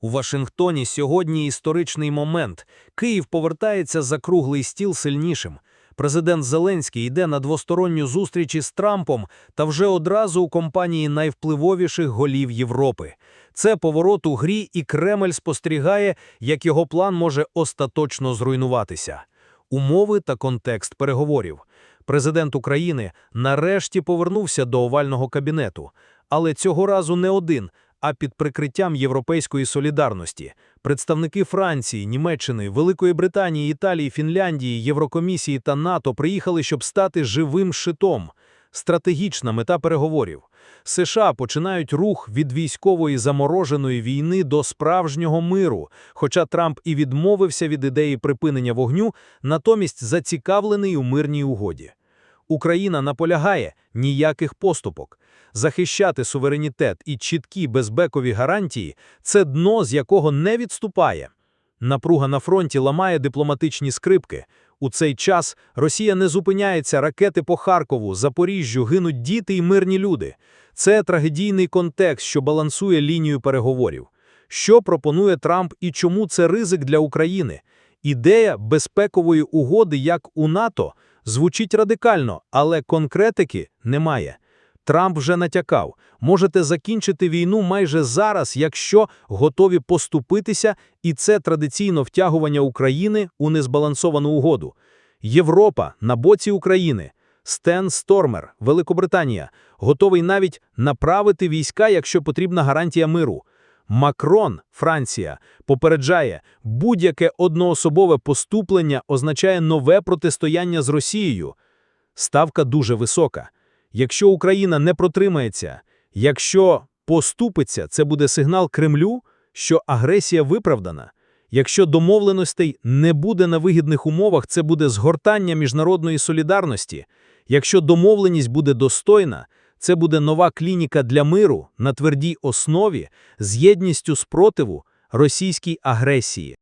У Вашингтоні сьогодні історичний момент. Київ повертається за круглий стіл сильнішим. Президент Зеленський йде на двосторонню зустріч із Трампом та вже одразу у компанії найвпливовіших голів Європи. Це поворот у грі, і Кремль спостерігає, як його план може остаточно зруйнуватися. Умови та контекст переговорів. Президент України нарешті повернувся до овального кабінету, але цього разу не один, а під прикриттям європейської солідарності. Представники Франції, Німеччини, Великої Британії, Італії, Фінляндії, Єврокомісії та НАТО приїхали, щоб стати живим щитом. Стратегічна мета переговорів. США починають рух від військової замороженої війни до справжнього миру, хоча Трамп і відмовився від ідеї припинення вогню, натомість зацікавлений у мирній угоді. Україна наполягає ніяких поступок. Захищати суверенітет і чіткі безпекові гарантії – це дно, з якого не відступає. Напруга на фронті ламає дипломатичні скрипки. У цей час Росія не зупиняється, ракети по Харкову, Запоріжжю гинуть діти і мирні люди. Це трагедійний контекст, що балансує лінію переговорів. Що пропонує Трамп і чому це ризик для України? Ідея безпекової угоди, як у НАТО, звучить радикально, але конкретики немає. Трамп вже натякав, можете закінчити війну майже зараз, якщо готові поступитися, і це традиційно втягування України у незбалансовану угоду. Європа на боці України. Стен Стормер, Великобританія, готовий навіть направити війська, якщо потрібна гарантія миру. Макрон, Франція, попереджає, будь-яке одноособове поступлення означає нове протистояння з Росією. Ставка дуже висока. Якщо Україна не протримається, якщо поступиться, це буде сигнал Кремлю, що агресія виправдана. Якщо домовленостей не буде на вигідних умовах, це буде згортання міжнародної солідарності. Якщо домовленість буде достойна, це буде нова клініка для миру на твердій основі з єдністю спротиву російській агресії.